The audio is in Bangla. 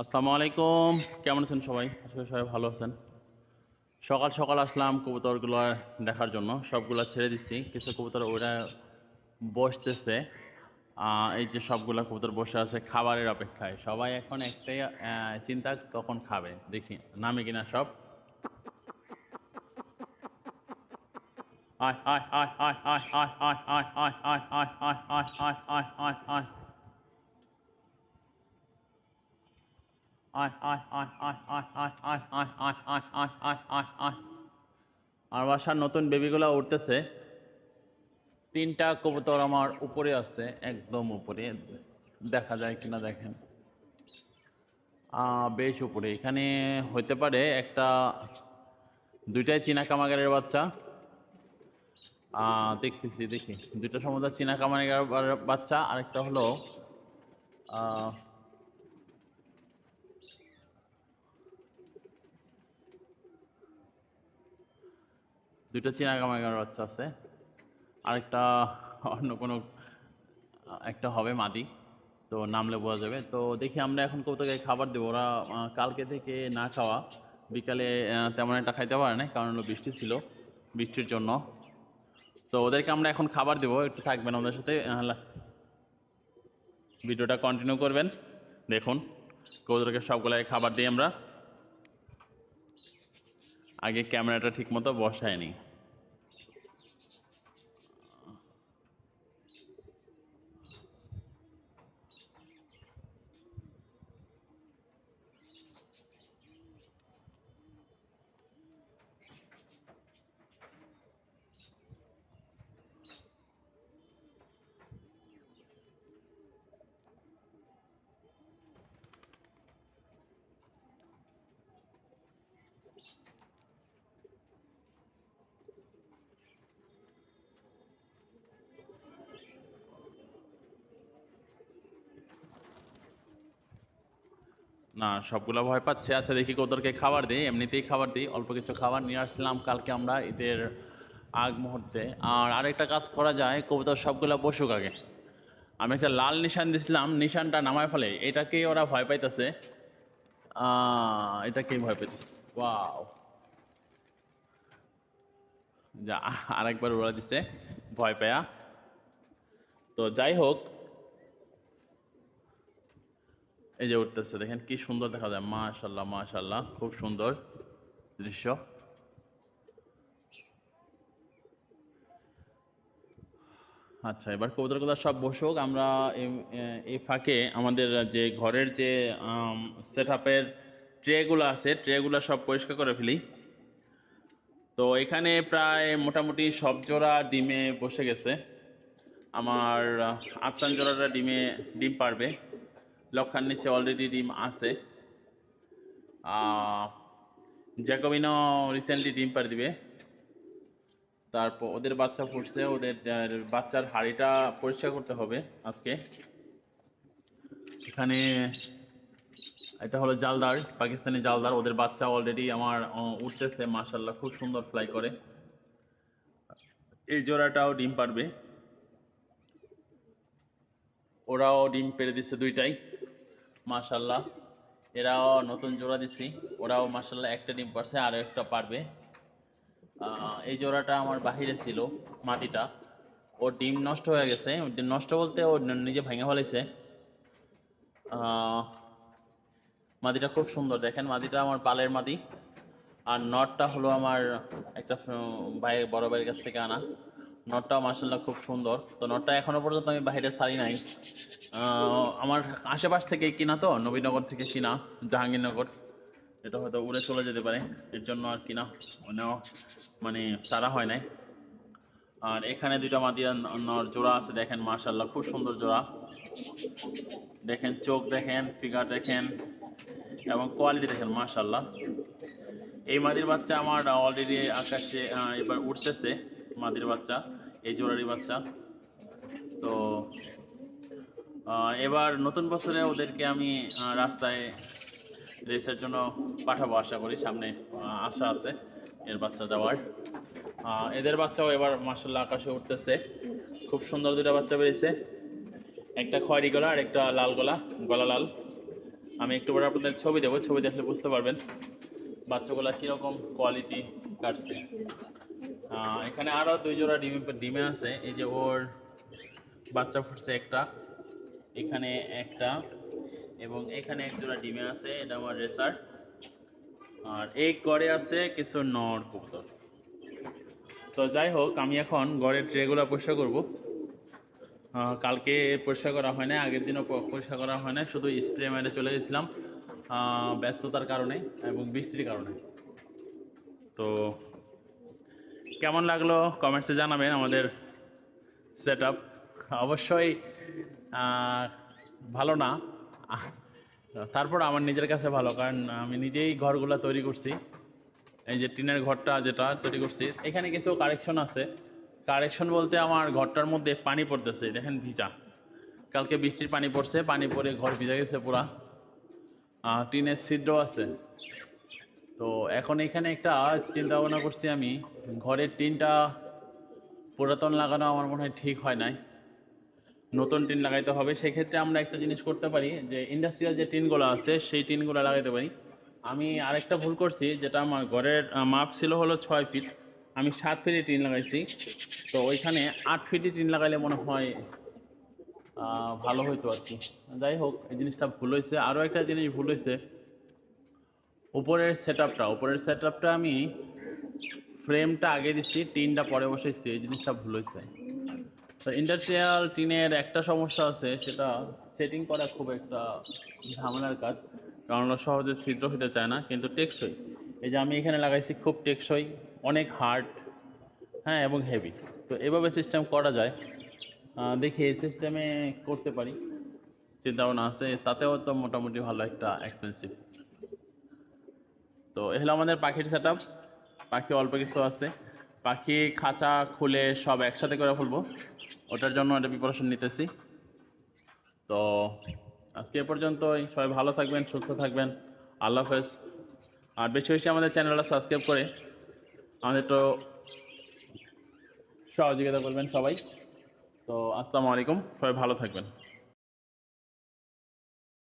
আসসালামু আলাইকুম কেমন আছেন সবাই আসলে সবাই ভালো আছেন সকাল সকাল আসলাম কবুতরগুলো দেখার জন্য সবগুলো ছেড়ে দিচ্ছি কিছু কবুতর ওরা বসতেছে এই যে সবগুলো কবুতর বসে আছে খাবারের অপেক্ষায় সবাই এখন একটাই চিন্তা কখন খাবে দেখি নামে কিনা সব আয় আয় আয় আয় আয় আয় আয় আয় আয় আয় আয় আয় আয় আয় আয় আয় আয় বাসার নতুন বেবিগুলো উঠতেছে। তিনটা কবুতর আমার উপরে আছে, একদম উপরে। দেখা যায় কিনা দেখেন। বেশ উপরে। এখানে হতে পারে একটা, দুইটাই চীনা কামাগারের বাচ্চা দেখতেছি, দেখি। দুইটা সম্ভবত চীনা কামাগারের বাচ্চা, আরেকটা হলো দুইটা চীনা কামাগার বাচ্চা আছে। আরেকটা অন্য কোনো, একটা হবে মাদি, তো নামলে বোঝা যাবে। তো দেখি আমরা এখন কৌতুকে খাবার দেবো। ওরা কালকে থেকে না খাওয়া, বিকালে তেমন একটা খাইতে পারে না কারণ হলো বৃষ্টি ছিল বৃষ্টির জন্য। তো ওদেরকে আমরা এখন খাবার দেবো, একটু থাকবেন ওদের সাথে। ভিডিওটা কন্টিনিউ করবেন, দেখুন। কৌতুকে সবগুলাই খাবার দিই আমরা। আগে ক্যামেরাটা ঠিকমতো বসায়নি। না, সবগুলো ভয় পাচ্ছে। আচ্ছা দেখি ওদেরকে খাবার দিই। এমনিতেই খাবার দিই। অল্প কিছু খাবার নিয়ে আসছিলাম কালকে আমরা ঈদের আগ মুহূর্তে। আর আরেকটা কাজ করা যায়, কবুতর সবগুলো বসুক আগে। আমি একটা লাল নিশান দিছিলাম। নিশানটা নামায় ফেলে। এটাকেই ওরা ভয় পাইতেছে। এটাকেই ভয় পাইতেছে। ওয়াও। যা, আরেকবার ওরা দিছে ভয় পায়া। তো যাই হোক এই যে উঠতেছে, দেখেন কি সুন্দর দেখা যায়। মাশাল্লাহ মাশাল্লাহ খুব সুন্দর দৃশ্য। আচ্ছা এবার কবুতরগুলো সব বসুক। আমরা এই- ফাঁকে আমাদের যে ঘরের যে সেট আপের ট্রেগুলো আছে ট্রেগুলো সব পরিষ্কার করে ফেলি। তো এখানে প্রায় মোটামুটি সব জোড়া ডিমে বসে গেছে। আমার আফসান জোড়াটা ডিমে, ডিম পারবে। লক্ষার নিচে অলরেডি ডিম আছে। জ্যাকোবিনো রিসেন্টলি ডিম পার দিবে। তারপর ওদের বাচ্চা ফুটছে, ওদের বাচ্চার হাড়িটা পরিষ্কার করতে হবে আজকে। এখানে এটা হলো জালদার, পাকিস্তানি জালদার, ওদের বাচ্চা অলরেডি আমার উঠতেছে মার্শাল্লাহ খুব সুন্দর ফ্লাই করে। এই জোড়াটাও ডিম পারবে ওরাও ডিম পেরে দিচ্ছে দুইটাই। মাশাল্লাহ এরাও নতুন জোড়া দিছি। ওরাও মাশাল্লাহ একটা ডিম পারছে আর একটা পারবে। এই জোড়াটা আমার বাহিরে ছিল, মাটিটা। ওর ডিম নষ্ট হয়ে গেছে। ডিম নষ্ট বলতে ও নিজে ভেঙে ফেলেছে। মাদিটা খুব সুন্দর। দেখেন মাদিটা আমার পালের মাদি আর নটটা হলো আমার একটা ভাই, বড় ভাইয়ের কাছ থেকে আনা। নটটাও মার্শাল্লাহ খুব সুন্দর। তো নটটা এখনও পর্যন্ত আমি বাইরে সারি নাই। আমার আশেপাশ থেকে কিনা তো, নবীনগর থেকে কিনা, জাহাঙ্গীরনগর। এটা হয়তো উড়ে চলে যেতে পারে। এর জন্য আর কিনা অনেও মানে সারা হয় নাই। আর এখানে দুইটা মাদিয়া জোড়া আছে, দেখেন মার্শাল্লাহ খুব সুন্দর জোড়া। দেখেন চোখ দেখেন, ফিগার দেখেন, এবং কোয়ালিটি দেখেন মার্শাল্লাহ এই মাদির বাচ্চা আমার অলরেডি আকাশে এবার উঠতেছে মাদির বাচ্চা। এই জোড়ারি বাচ্চা। তো এবার নতুন বছরে ওদেরকে আমি রাস্তায় রেসের জন্য পাঠাবো আশা করি। সামনে আশা আছে এর বাচ্চা যাওয়ার। এদের বাচ্চাও এবার মার্শাল্লাহ আকাশে উঠতেছে। খুব সুন্দর দুটা বাচ্চা বেরিয়েছে। একটা খয়েরি গলা আর একটা লাল গলা গলা লাল। আমি একটু পরে আপনাদের ছবি দেবো, ছবি দেখলে বুঝতে পারবেন বাচ্চাগুলা কীরকম কোয়ালিটি কাটছে। এখানে আরও দুই জোড়া ডিমে ডিমে আছে। এই যে ওর বাচ্চা ফুটছে একটা, এখানে একটা, এবং এখানে এক জোড়া ডিমে আছে, এটা আমার রেসার। আর এই গড়ে আছে কিছু নর কবুতর। তো যাই হোক, আমি এখন গড়ের ট্রেগুলো পরিষ্কার করব। কালকে পরিষ্কার করা হয় না আগের দিনও পরিষ্কার করা হয় না শুধু স্প্রে মেরে চলে গেছিলাম ব্যস্ততার কারণে এবং বৃষ্টির কারণে। তো কেমন লাগল? কমেন্টসে জানাবেন আমাদের সেট আপ অবশ্যই ভালো না। তারপর আমার নিজের কাছে ভালো, কারণ আমি নিজেই ঘরগুলো তৈরি করছি। এই যে টিনের ঘরটা যেটা তৈরি করছি, এখানে কিছু কারেকশন আছে। কারেকশন বলতে আমার ঘরটার মধ্যে পানি পড়তেছে, দেখেন ভিজা। কালকে বৃষ্টির পানি পড়ছে, পানি পড়ে ঘর ভিজা গেছে পুরা। টিনের ছিদ্র আছে। তো এখন এখানে একটা চিন্তা ভাবনা করছি আমি, ঘরের টিনটা পুরাতন লাগানো আমার মনে হয় ঠিক হয় নাই। নতুন টিন লাগাইতে হবে। সেক্ষেত্রে আমরা একটা জিনিস করতে পারি যে ইন্ডাস্ট্রিয়াল যে টিনগুলো আছে, সেই টিনগুলো লাগাইতে পারি। আমি আরেকটা ভুল করছি, যেটা আমার ঘরের মাপ ছিল হলো ছয় ফিট। আমি সাত ফিটে টিন লাগাইছি। তো ওইখানে আট ফিটে টিন লাগাইলে মনে হয় ভালো হইতো আর কি। যাই হোক, এই জিনিসটা ভুল হয়েছে আরও একটা জিনিস ভুল হয়েছে উপরের সেট আপটা উপরের সেট আপটা আমি ফ্রেমটা আগে দিচ্ছি টিনটা পরে বসাইছি, এই জিনিসটা ভুল হয়েছে তো ইন্ডাস্ট্রিয়াল টিনের একটা সমস্যা আছে, সেটা সেটিং করা খুব একটা ঝামেলার কাজ, কারণ সহজে ছিদ্র হতে চায় না, কিন্তু টেকসই। এই যে আমি এখানে লাগাইছি খুব টেকসই, অনেক হার্ড হ্যাঁ এবং হেভি। তো এভাবে সিস্টেম করা যায়। দেখি এই সিস্টেমে করতে পারি। চিন্তা ভাবনা আছে, তাতেও তো মোটামুটি ভালো একটা এক্সপেন্সিভ তো এ হলো আমাদের পাখির সেট পাখি অল্প কিছু আছে। পাখি খাঁচা, খুলে সব একসাথে করে ফেলব ওটার জন্য একটা প্রিপারেশন নিতেছি। তো আজকে এ পর্যন্তই। সবাই ভালো থাকবেন, সুস্থ থাকবেন। আল্লাহ হাফেজ। আর বেশি বেশি আমাদের চ্যানেলটা সাবস্ক্রাইব করে আমাদের তো সহযোগিতা করবেন সবাই। তো আসসালামু আলাইকুম। সবাই ভালো থাকবেন।